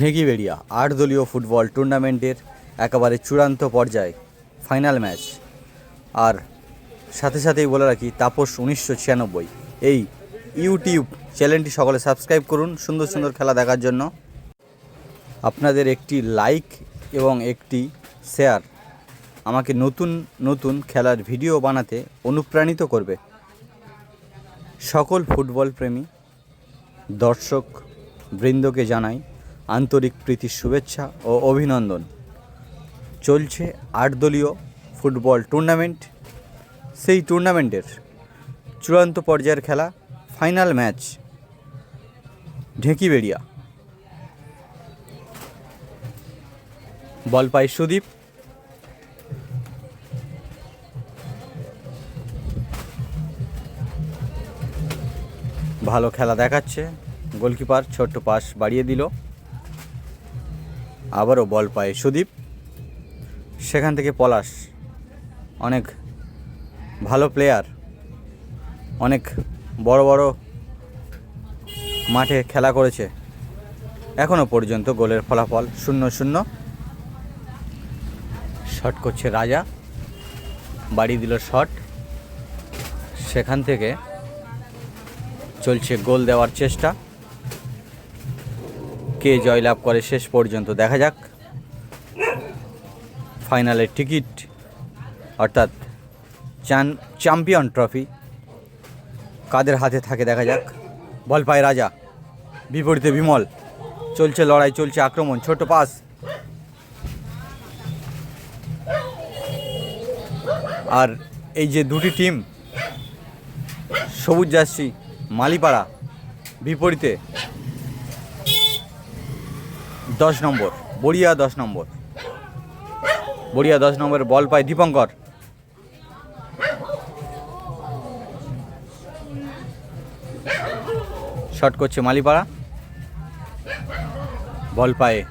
ঢেঁকিবেড়িয়া আট দলীয় ফুটবল টুর্নামেন্টের একেবারে চূড়ান্ত পর্যায়ে ফাইনাল ম্যাচ। আর সাথে সাথেই বলে রাখি, তাপস উনিশশো ছিয়ানব্বই। এই ইউটিউব চ্যানেলটি সকলে সাবস্ক্রাইব করুন, সুন্দর সুন্দর খেলা দেখার জন্য। আপনাদের একটি লাইক এবং একটি শেয়ার আমাকে নতুন নতুন খেলার ভিডিও বানাতে অনুপ্রাণিত করবে। সকল ফুটবল প্রেমী দর্শক, বৃন্দকে জানাই আন্তরিক প্রীতির শুভেচ্ছা ও অভিনন্দন। চলছে আট দলীয় ফুটবল টুর্নামেন্ট। সেই টুর্নামেন্টের চূড়ান্ত পর্যায়ের খেলা, ফাইনাল ম্যাচ, ঢেঁকিবেড়িয়া। বল পায় সুদীপ। ভালো খেলা দেখাচ্ছে। গোলকিপার ছোট্ট পাস বাড়িয়ে দিল। আবারও বল পায় সুদীপ। সেখান থেকে পলাশ, অনেক ভালো প্লেয়ার অনেক বড় বড় মাঠে খেলা করেছে। এখনও পর্যন্ত গোলের ফলাফল শূন্য শূন্য। শট করছে রাজা, বাড়ি দিল শট। সেখান থেকে চলছে গোল দেওয়ার চেষ্টা। কে জয়লাভ করে শেষ পর্যন্ত? দেখা যাক। ফাইনালের টিকিট, অর্থাৎ চ্যাম্পিয়ন ট্রফি কাদের হাতে থাকে দেখা যাক। বল পায় রাজা, বিপরীতে বিমল, চলছে লড়াই, চলছে আক্রমণ, ছোট পাস। আর এই যে দুটি টিম, সবুজ জার্সি, মালিপাড়া, বিপরীতে দশ নম্বর, বড়িয়া দশ নম্বর। বড়িয়া দশ নম্বর বল পায় দীপঙ্কর। শট করছে মালিপাড়া। বল পায়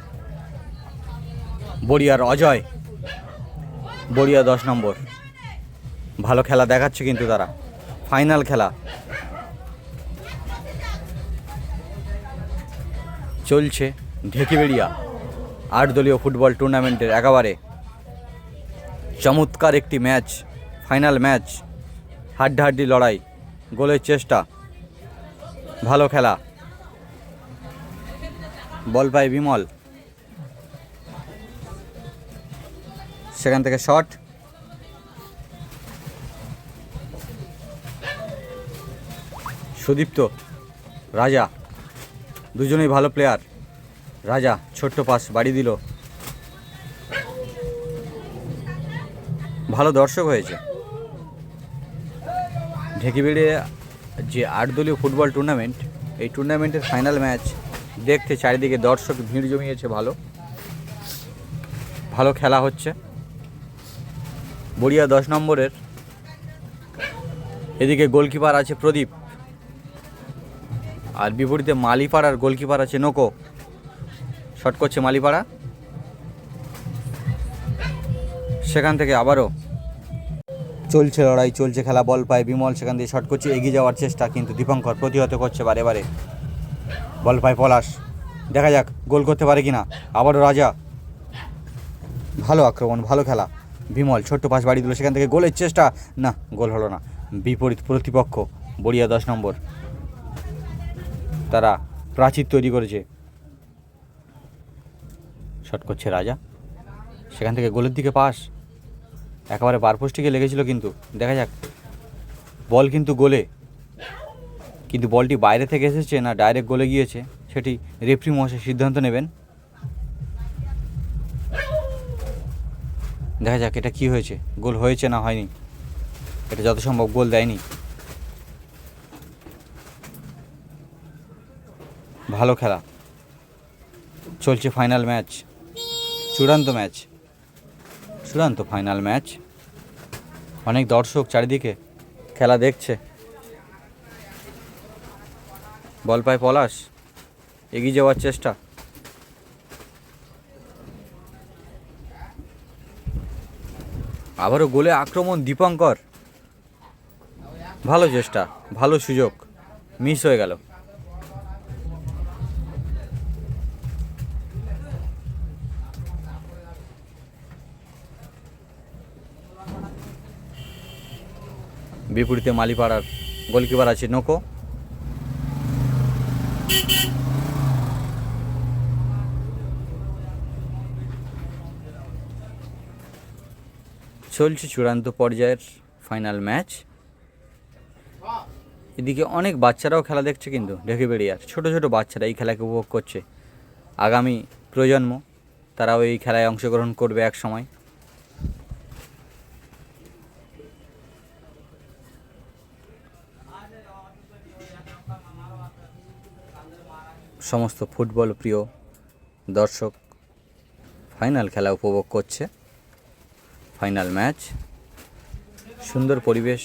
বড়িয়ার অজয়। বড়িয়া দশ নম্বর। ভালো খেলা দেখাচ্ছে কিন্তু তারা। ফাইনাল খেলা। চলছে। ঢেকিবেড়িয়া আট দলীয় ফুটবল টুর্নামেন্টের একেবারে চমৎকার একটি ম্যাচ, ফাইনাল ম্যাচ, হাড্ডাহাড্ডি লড়াই, গোলের চেষ্টা, ভালো খেলা। বল পায় বিমল। সেখান থেকে শট। সুদীপ্ত, রাজা, দুজনেই ভালো প্লেয়ার রাজা ছোট্ট পাস বাড়ি দিল। ভালো দর্শক হয়েছে। ঢেকিবেড়ে যে আট দলীয় ফুটবল টুর্নামেন্ট এই টুর্নামেন্টের ফাইনাল ম্যাচ দেখতে চারিদিকে দর্শক ভিড় জমিয়েছে ভালো। ভালো খেলা হচ্ছে। বড়িয়া দশ নম্বরের এদিকে গোলকিপার আছে প্রদীপ। আর বিপরীতে মালিপাড়ার গোলকিপার আছে নোকো। শট করছে মালিপাড়া। সেখান থেকে আবারও চলছে লড়াই, চলছে খেলা, বল পায় বিমল, সেখান থেকে শট করছে, এগিয়ে যাওয়ার চেষ্টা, কিন্তু দীপঙ্কর প্রতিহত করছে বারে বারে। বল পায় পলাশ। দেখা যাক, গোল করতে পারে কিনা। আবারও রাজা। ভালো আক্রমণ, ভালো খেলা। বিমল, ছোট্ট পাশ বাড়ি দিল, সেখান থেকে গোলের চেষ্টা। না, গোল হলো না। বিপরীত প্রতিপক্ষ, বড়িয়া দশ নম্বর। তারা প্রাচীর তৈরি করেছে। শট করছে রাজা। সেখান থেকে গোলের দিকে পাস। একেবারে বারপোস্টিকে লেগেছিল কিন্তু, দেখা যাক। বল কিন্তু গোলে। কিন্তু বলটি বাইরে থেকে এসেছে না, ডাইরেক্ট গোলে গিয়েছে। সেটি রেফরি মহাশয় সিদ্ধান্ত নেবেন। দেখা যাক এটা কি হয়েছে। গোল হয়েছে না হয়নি। এটা যত সম্ভব গোল দেয়নি। ভালো খেলা। চলছে ফাইনাল ম্যাচ। চূড়ান্ত ম্যাচ। চূড়ান্ত ফাইনাল ম্যাচ। অনেক দর্শক চারিদিকে খেলা দেখছে। বল পায় পলাশ। এগিয়ে যাওয়ার চেষ্টা। আবারও গোলে আক্রমণ দীপঙ্কর। ভালো চেষ্টা, ভালো সুযোগ। মিস হয়ে গেল। বিপরীতে মালিপাড়ার গোলকিপার আছে নোকো। চলছে চূড়ান্ত পর্যায়ের ফাইনাল ম্যাচ এদিকে অনেক বাচ্চারাও খেলা দেখছে কিন্তু ঢেকে বেরিয়ার ছোট ছোট বাচ্চারা এই খেলাকে উপভোগ করছে। আগামী প্রজন্ম, তারাও এই খেলায় অংশগ্রহণ করবে এক সময় সমস্ত ফুটবল প্রিয় দর্শক ফাইনাল খেলা উপভোগ করছে। Final match. সুন্দর পরিবেশ।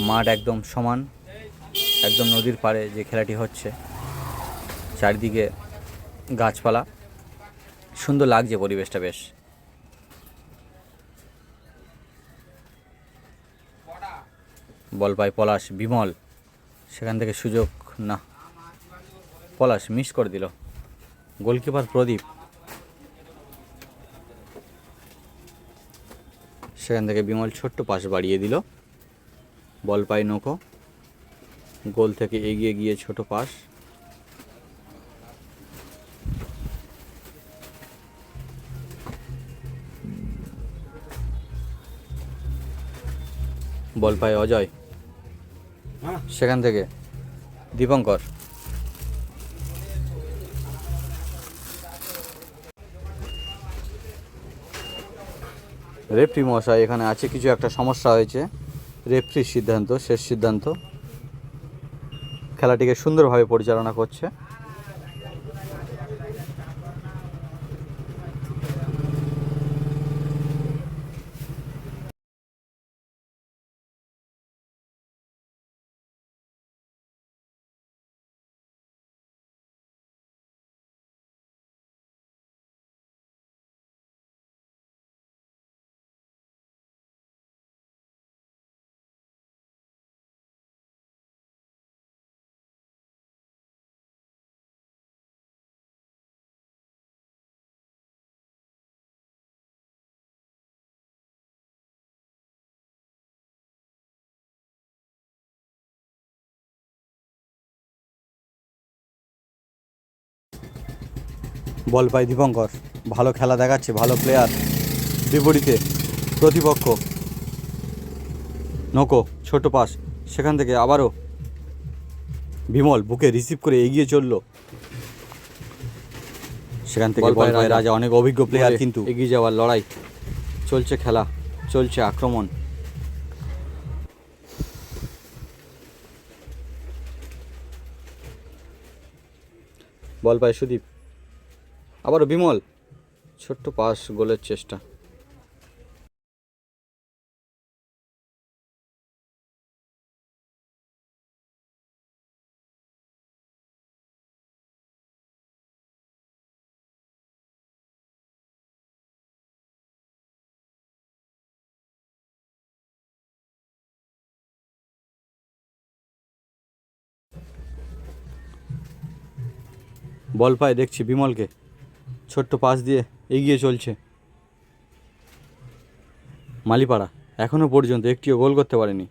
মাঠ একদম সমান। একদম নদীর পাড়ে যে খেলাটি হচ্ছে, চারিদিকে গাছপালা। সুন্দর লাগছে পরিবেশটা বেশ। বল পায় পলাশ বিমল। সেখান থেকে সুযোগ, না। পলাশ মিস করে দিল। গোলকিপার প্রদীপ। সেখান থেকে বিমল ছোট্ট পাশ বাড়িয়ে দিল। বল পায় নৌকো। গোল থেকে এগিয়ে গিয়ে ছোট পাস বল পায় অজয়। সেখান থেকে দীপঙ্কর। রেফরি মশাই এখানে আছে, কিছু একটা সমস্যা হয়েছে। রেফ্রির সিদ্ধান্ত, শেষ সিদ্ধান্ত। খেলাটিকে সুন্দরভাবে পরিচালনা করছে। বল পায় দীপঙ্কর। ভালো খেলা দেখাচ্ছে ভালো প্লেয়ার বিপরীতে প্রতিপক্ষ নৌকো ছোট পাস। সেখান থেকে আবারও বিমল বুকে রিসিভ করে এগিয়ে চলল। সেখান থেকে বল পায়। রাজা। অনেক অভিজ্ঞ প্লেয়ার কিন্তু। এগিয়ে যাওয়ার লড়াই। চলছে খেলা চলছে আক্রমণ। বল পায় সুদীপ। আবারও বিমল ছোট্ট পাস গোলের চেষ্টা। বল পায় দেখছি বিমলকে। ছোট্ট পাশ দিয়ে এগিয়ে চলছে। মালিপাড়া এখনও পর্যন্ত একটিও গোল করতে পারেনি।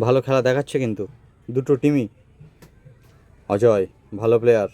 ভালো খেলা দেখাচ্ছে কিন্তু। দুটো টিমই অজয়, ভালো প্লেয়ার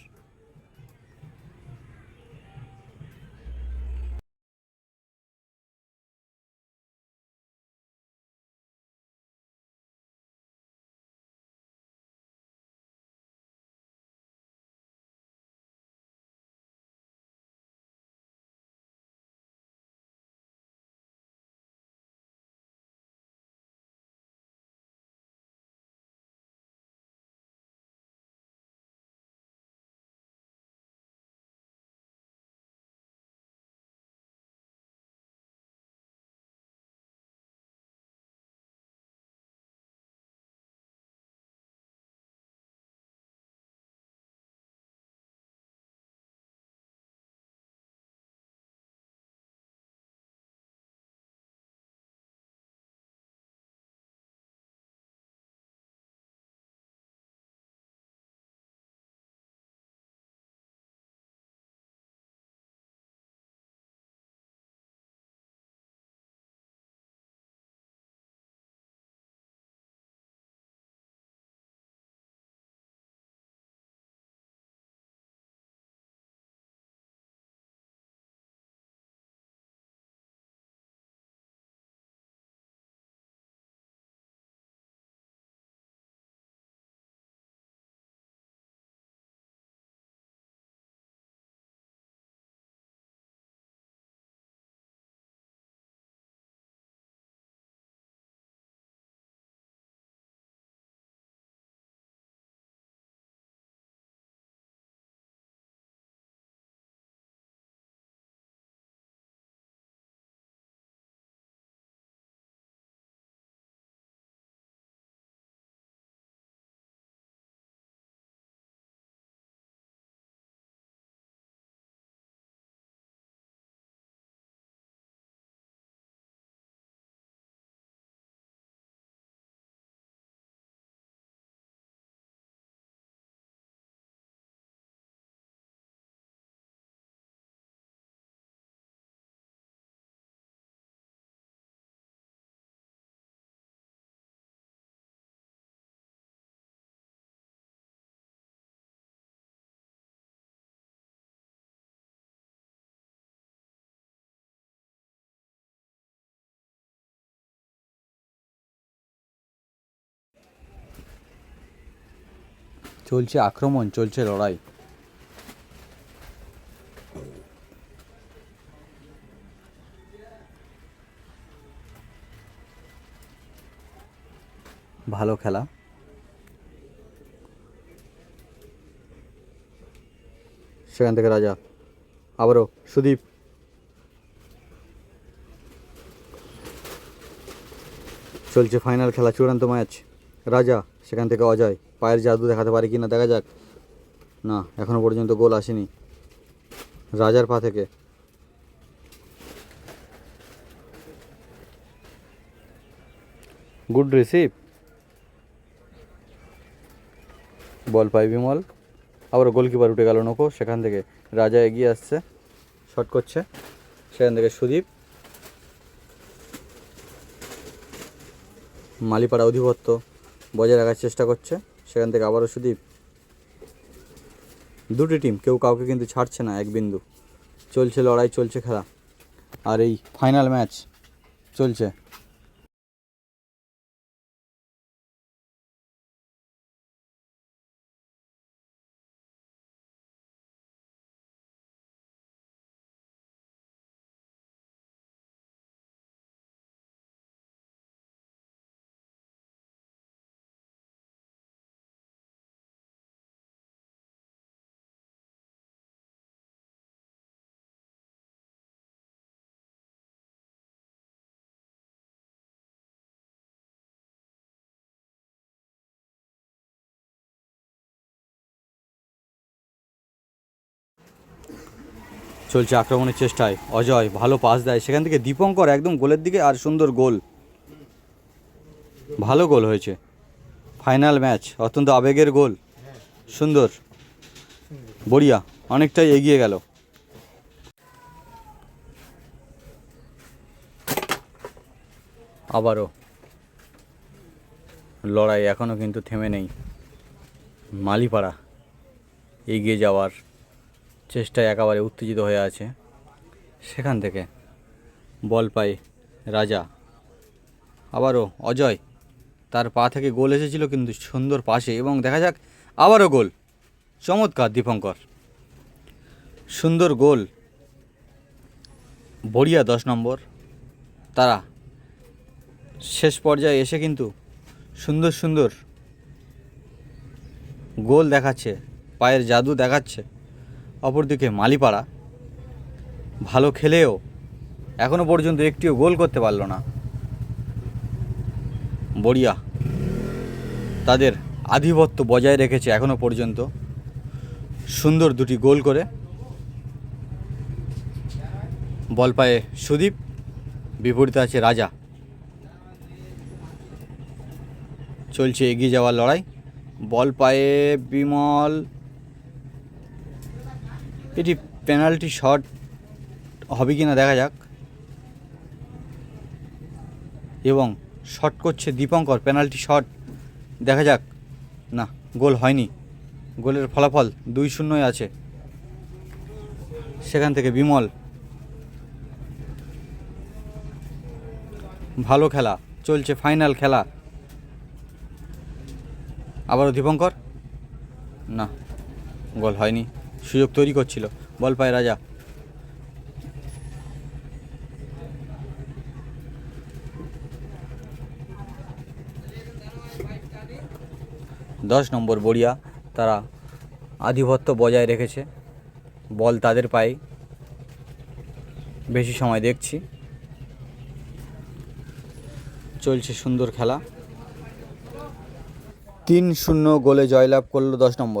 চলছে আক্রমণ, চলছে লড়াই। ভালো খেলা। সেখান থেকে রাজা, আবারও সুদীপ। চলছে ফাইনাল খেলা, চূড়ান্ত ম্যাচ রাজা, সেখান থেকে অজয়। পায়ের জাদু দেখাতে পারে কি না দেখা যাক। না এখনও পর্যন্ত গোল আসেনি। রাজার পা থেকে। গুড রিসিভ বল পাই বিমল। আবার গোলকিপার উঠে গেল নোকো সেখান থেকে রাজা এগিয়ে আসছে। শট করছে। সেখান থেকে সুদীপ। মালিপাড়া অধিপত্য। বজায় রাখার চেষ্টা করছে। সেখান থেকে আবারও সুদীপ। দুটি টিম, কেউ কাউকে কিন্তু ছাড়ছে না, এক বিন্দু। চলছে লড়াই, চলছে খেলা। আর এই ফাইনাল ম্যাচ চলছে। চলছে আক্রমণের চেষ্টায়। অজয় ভালো পাস দেয়। সেখান থেকে দীপঙ্কর একদম গোলের দিকে আর সুন্দর গোল। ভালো গোল হয়েছে। Final match. অত্যন্ত আবেগের গোল। সুন্দর। বড়িয়া, অনেকটাই এগিয়ে গেল। আবারও। লড়াই এখনও কিন্তু থেমে নেই। মালিপাড়া এগিয়ে যাওয়ার চেষ্টায় একেবারে উত্তেজিত হয়ে আছে। সেখান থেকে বল পায় রাজা। আবারও অজয় তার পা থেকে গোল এসেছিল কিন্তু সুন্দর পাশে এবং দেখা যাক আবারও গোল। চমৎকার দীপঙ্কর। সুন্দর গোল। বড়িয়া দশ নম্বর। তারা শেষ পর্যায়ে এসে কিন্তু সুন্দর সুন্দর গোল দেখাচ্ছে, পায়ের জাদু দেখাচ্ছে। অপরদিকে মালিপাড়া। ভালো খেলেও এখনও পর্যন্ত একটিও গোল করতে পারল না। বড়িয়া তাদের আধিপত্য বজায় রেখেছে এখনও পর্যন্ত। সুন্দর দুটি গোল করে। বল পায়ে সুদীপ, বিপরীতে আছে রাজা। চলছে এগিয়ে যাওয়ার লড়াই। বল পায়ে বিমল এটি পেনাল্টি শট হবে কি না দেখা যাক। এবং শট করছে দীপঙ্কর পেনাল্টি শট দেখা যাক। না, গোল হয়নি। গোলের ফলাফল দুই শূন্যই আছে। সেখান থেকে বিমল। ভালো খেলা, চলছে ফাইনাল খেলা। আবারও দীপঙ্কর? না, গোল হয়নি। সুযোগ তৈরি করছিল। বল পায় রাজা। দশ নম্বর বড়িয়া তারা আধিপত্য বজায় রেখেছে। বল তাদের পায়ে। বেশি সময় দেখছি। চলছে সুন্দর খেলা। তিন শূন্য গোলে জয়লাভ করল দশ নম্বর।